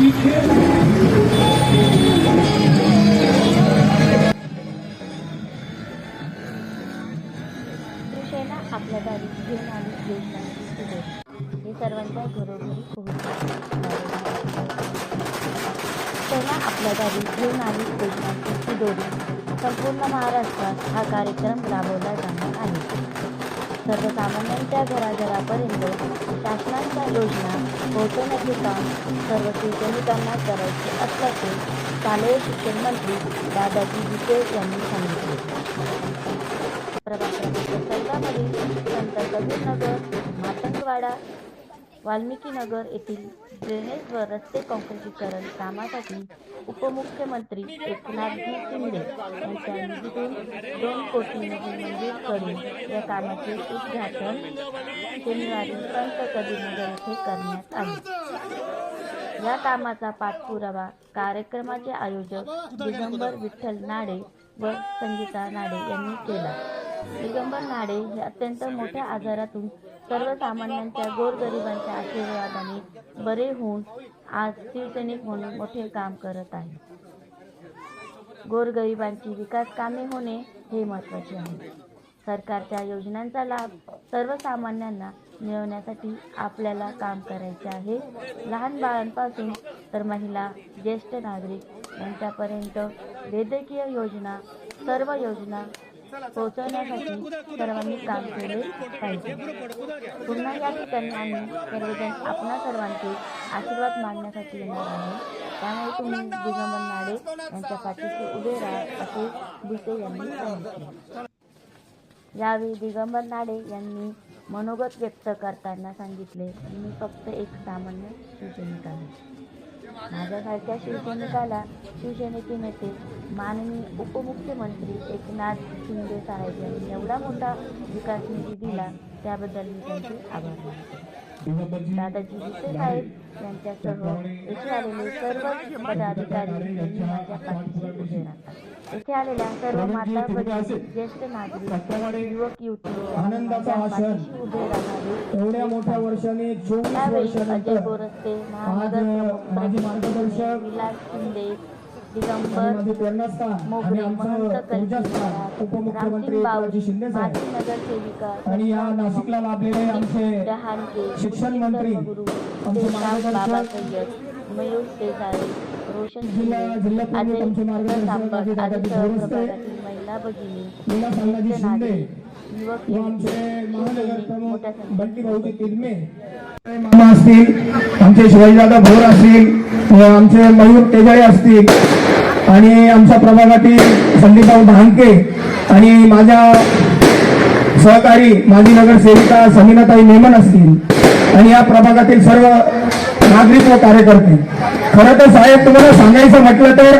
कृषेला आपल्या दारी घेऊन आली योजनांची सुरे हे सर्वांच्या घरोघरी पोहोचले. सेना आपल्या दारी घेऊन आली योजनांची सुदोरी संपूर्ण महाराष्ट्रात हा कार्यक्रम राबवला जाणार आहे. सर्वसामान्यांच्या घराघरापर्यंत शासनाच्या योजना भोजनाचे काम सर्व शिवसैनिकांना करायचे असल्याचे शालेय शिक्षण मंत्री दादाजी भुसे यांनी सांगितले प्रभाग क्रमांक चौदामधील संत कबीरनगर मातंगवाडा वाल्मिकी नगर येथील ड्रेनेज व रस्ते काँक्रिटीकरण कामासाठी उपमुख्यमंत्री एकनाथजी शिंदे यांच्या निधीतून दोन कोटी निधी मंजूर करून या कामाचे उद्घाटन शनिवारी संत कबीरनगर येथे करण्यात आले. या कामाचा पाठपुरावा कार्यक्रमाचे आयोजक दिगंबर विठ्ठल नाडे व संगीता नाडे यांनी केला. दिगंबर नाडे हे अत्यंत मोठ्या आजारातून सर्वसामान्यांच्या गोरगरिबांच्या आशीर्वादाने बरे होऊन आज शिवसैनिक म्हणून मोठे काम करत आहे गोरगरिबांची विकास कामे होणे हे महत्त्वाचे आहे. सरकारच्या योजनांचा लाभ सर्वसामान्यांना मिळवण्यासाठी आपल्याला काम करायचे आहे. लहान बाळांपासून तर महिला ज्येष्ठ नागरिक यांच्यापर्यंत वैद्यकीय योजना सर्व योजना पोहोचवण्यासाठी सर्वांनी काम केले पाहिजे. पुन्हा या ठिकाणी आम्ही सर्वजण आपणा सर्वांचे आशीर्वाद मागण्यासाठी येणार आहे. त्यामुळे तुम्ही दिगंबर नाडे यांच्या पाठीशी उभे राहा असे भुसे यांनी सांगितले. यावेळी दिगंबर नाडे यांनी मनोगत व्यक्त करताना सांगितले. मी फक्त एक सामान्य शिवसैनिक आहे. माझ्यासारख्या शिवसैनिकाला शिवसेनेचे नेते माननीय उपमुख्यमंत्री एकनाथ शिंदे साहेब यांनी एवढा मोठा विकास निधी दिला त्याबद्दल मी त्यांचे आभार मानतो. दादाजी भुसे साहेब यांच्यासह येथे आलेले सर्व पदाधिकारी माझ्या पाठीशी उभे राहतात. येथे आलेल्या सर्व माता भगिनी ज्येष्ठ नागरिक युवक युवती उभे राहणारे एवढ्या मोठ्या वर्षाने चोवीस अजय गोरस्ते प्रदीप मार्गदर्शक विलास शिंदे दिगंबर मोगरे महंत कल्पी उपमुख्यमंत्री एकनाथजी शिंदे माजी नगरसेविका आणि या नाशिकला लाभलेले आमचे डहाणके शिक्षण मंत्री, मार्गदर्शक, बाबा सय्यद मयूर देसाई रोशन जिल्हा- शिंदे जिल्हा प्रमुख अजय आमचे मार्गदर्शक सांबट आजी आदी दादाजी सर्व गोरस्ते, प्रभागातील महिला भगिनी मीना संभाजी ज्येष्ठ शिंदे नागरिक युवक व आमचे युवती महानगर सैनिक प्रमुख मोठ्या बंटी भाऊजी संख्येने तिरमे मामा असतील आमचे शिवाजीदादा भोर असतील आमचे मयूर तेजाळे असतील आणि आमच्या प्रभागातील संदीपभाऊ धानके आणि माझ्या सहकारी माजी नगरसेविका समीनाताई मेमन असतील आणि या प्रभागातील सर्व नागरिक व कार्यकर्ते. खरं तर साहेब तुम्हाला सांगायचं म्हटलं तर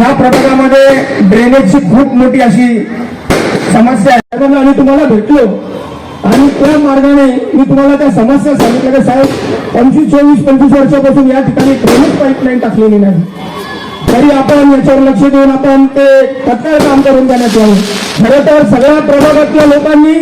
या प्रभागामध्ये ड्रेनेजची खूप मोठी अशी समस्या आहे. त्यामुळे आम्ही तुम्हाला भेटलो. आणि त्या मार्गाने मी तुम्हाला त्या समस्या सांगितल्या. की साहेब पंचवीस चोवीस पंचवीस वर्षापासून या ठिकाणी ड्रेनेज पाईपलाईन टाकलेली नाही. तरी आपण याच्यावर लक्ष देऊन आपण ते तत्काळ काम करून देण्यात यावं. खरं तर सगळ्या प्रभागातल्या लोकांनी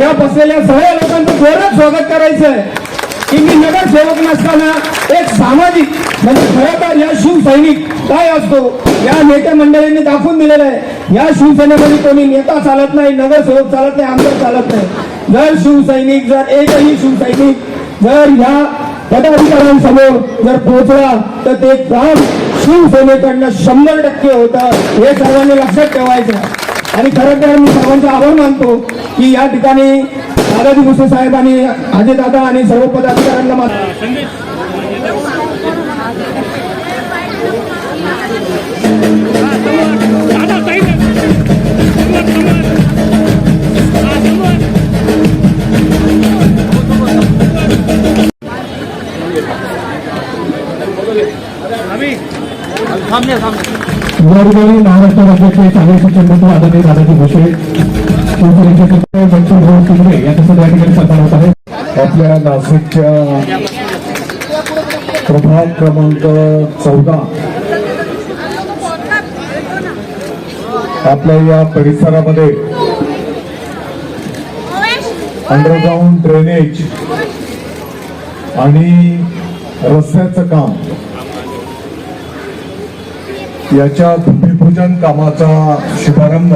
या बसलेल्या सगळ्या लोकांचं जोरात स्वागत करायचं आहे की मी नगरसेवक नसताना एक सामाजिक म्हणजे खरं तर या शिवसैनिक काय असतो या नेते मंडळींनी दाखवून दिलेलं आहे. या शिवसेनेमध्ये कोणी नेता चालत नाही नगरसेवक चालत नाही आमदार चालत नाही. जर शिवसैनिक जर एकही शिवसैनिक जर ह्या पदाधिकाऱ्यांसमोर जर पोहोचला तर ते काम शिवसेनेकडनं शंभर टक्के होतं हे सर्वांनी लक्षात ठेवायचं आणि खरं तर मी सर्वांचा आभार मानतो की या ठिकाणी दादाजी भुसे साहेब आणि अजय दादा आणि सर्व पदाधिकाऱ्यांना मा- गोरगरीब महाराष्ट्र राज्याचे चांगले शिक्षण मंत्री आदरणीय दादाजी भुसे बच्चू भाऊ शिंदे यांच्यासाठी या ठिकाणी सन्मान होत आहे आपल्या नाशिकच्या प्रभाग क्रमांक चौदा. आपल्या या परिसरामध्ये अंडरग्राऊंड ड्रेनेज आणि रस्त्याचं काम याच्या भूमिपूजन कामाचा शुभारंभ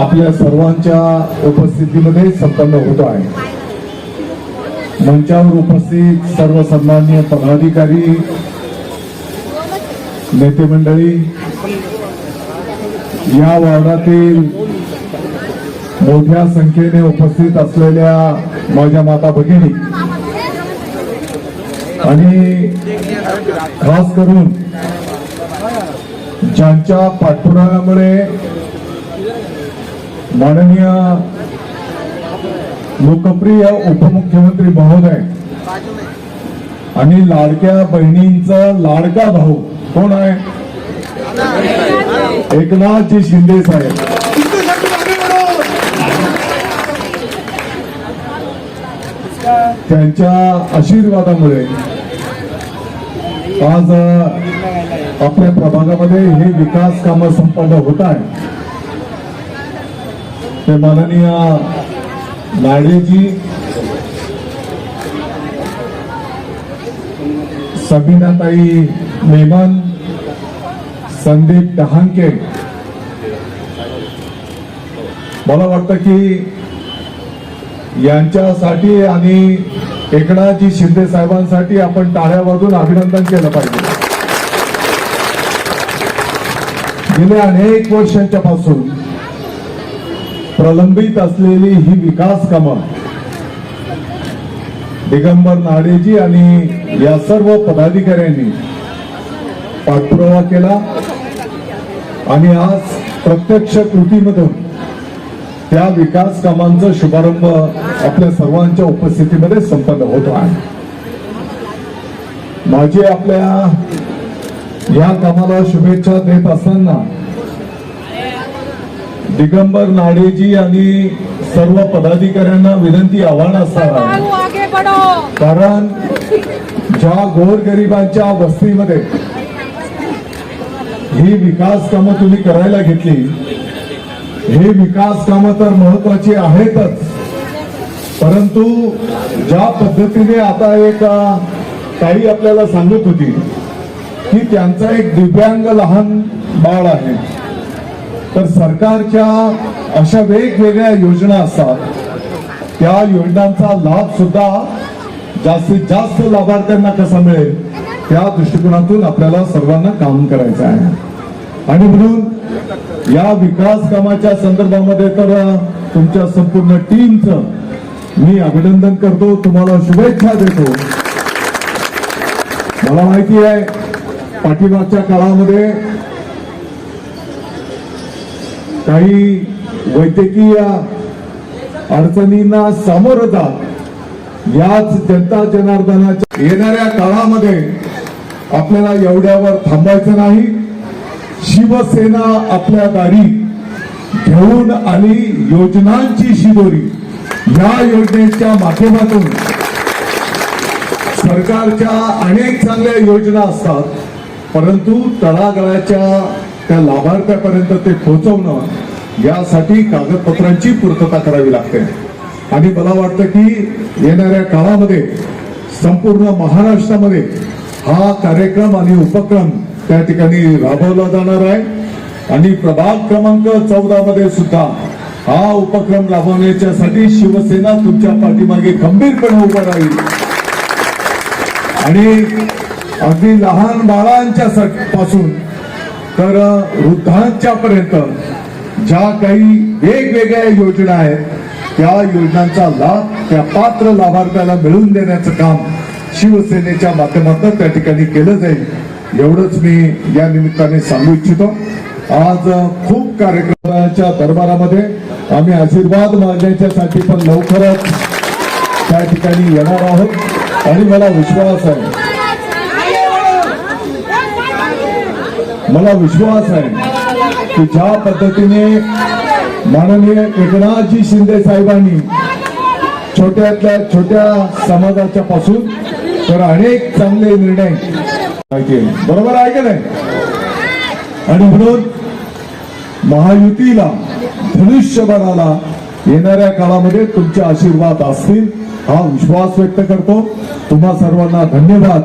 आपल्या सर्वांच्या उपस्थितीमध्ये संपन्न होतो आहे. मंचावर उपस्थित सर्व सन्मान्य पदाधिकारी नेते मंडळी या वार्डातील मोठ्या संख्येने उपस्थित असलेल्या माझ्या माता भगिनी आणि खास करून ज्यांच्या पाठपुराव्यामुळे माननीय लोकप्रिय उपमुख्यमंत्री महोदय आणि लाडक्या बहिणींचा लाडका भाऊ कोण आहे? एकनाथजी शिंदे साहेब. त्यांच्या आशीर्वादामुळे आज आपल्या प्रभागामध्ये हे विकास कामं संपन्न होत आहे ते माननीय नायडेजी सबिनाताई मेमन संदीप डहांके. मला वाटतं की यांच्यासाठी आणि एकनाथजी शिंदे साहेबांसाठी आपण टाळ्या वाजून अभिनंदन केलं पाहिजे. गेल्या अनेक वर्षांच्या पासून प्रलंबित असलेली ही विकास कामं दिगंबर नाडेजी आणि या सर्व पदाधिकाऱ्यांनी पाठपुरावा केला. आणि आज प्रत्यक्ष कृतीमधून त्या विकास कामांचा शुभारंभ आपल्या सर्वांच्या उपस्थितीमध्ये संपन्न होतो आहे. माझी आपल्या या कामाला शुभेच्छा देत असताना दिगंबर नाडेजी आणि सर्व पदाधिकाऱ्यांना विनंती आव्हान असणार आहे. कारण ज्या गोरगरिबांच्या वस्तीमध्ये ही विकास कामं तुम्ही करायला घेतली हे विकास कामं तर महत्वाची आहेतच. परंतु ज्या पद्धतीने आता एक ताई आपल्याला सांगत होती की त्यांचा एक दिव्यांग लहान बाळ आहे. तर सरकारच्या अशा वेगवेगळ्या योजना असतात. त्या योजनांचा लाभ सुद्धा जास्तीत जास्त लाभार्थ्यांना कसा मिळेल त्या दृष्टिकोनातून आपल्याला सर्वांना काम करायचं आहे. आणि म्हणून या विकास कामाच्या संदर्भामध्ये तर तुमच्या संपूर्ण टीमचं मी अभिनंदन करतो. तुम्हाला शुभेच्छा देतो. मला माहिती आहे पाठीमागच्या काळामध्ये काही वैद्यकीय अडचणींना सामोरं जात याच जनता जनार्दनाच्या येणाऱ्या काळामध्ये आपल्याला एवढ्यावर थांबायचं नाही. शिवसेना आपल्या दारी घेऊन आली योजनांची शिदोरी या योजनेच्या माध्यमातून सरकारच्या अनेक चांगल्या योजना असतात. परंतु तळागाळाच्या त्या लाभार्थ्यापर्यंत ते पोहोचवणं यासाठी कागदपत्रांची पूर्तता करावी लागते. आणि मला वाटतं की येणाऱ्या काळामध्ये संपूर्ण महाराष्ट्रामध्ये हा कार्यक्रम आणि उपक्रम त्या ठिकाणी राबवला जाणार आहे. आणि प्रभाग क्रमांक चौदा मध्ये सुद्धा हा उपक्रम राबवण्याच्यासाठी शिवसेना तुमच्या पाठीमागे गंभीरपणे उभा राहील. आणि अगदी लहान बाळांच्या पासून तर वृद्धांच्या पर्यंत ज्या काही वेगवेगळ्या योजना आहेत त्या योजनांचा लाभ त्या पात्र लाभार्थ्याला मिळवून देण्याचं काम शिवसेनेच्या माध्यमातून त्या ठिकाणी केलं जाईल एवढंच मी या निमित्ताने सांगू इच्छितो. आज खूप कार्यक्रमाच्या दरबारामध्ये आम्ही आशीर्वाद मागण्याच्यासाठी पण लवकरच त्या ठिकाणी येणार आहोत. आणि मला विश्वास आहे मला विश्वास आहे की ज्या पद्धतीने माननीय एकनाथजी शिंदे साहेबांनी छोट्यातल्या छोट्या समाजाच्या पासून तर अनेक चांगले निर्णय बरोबर आहे का नाही? आणि म्हणून महायुतीला धनुष्यबळाला येणाऱ्या काळामध्ये तुमचे आशीर्वाद असतील हा विश्वास व्यक्त करतो. तुम्हा सर्वांना धन्यवाद.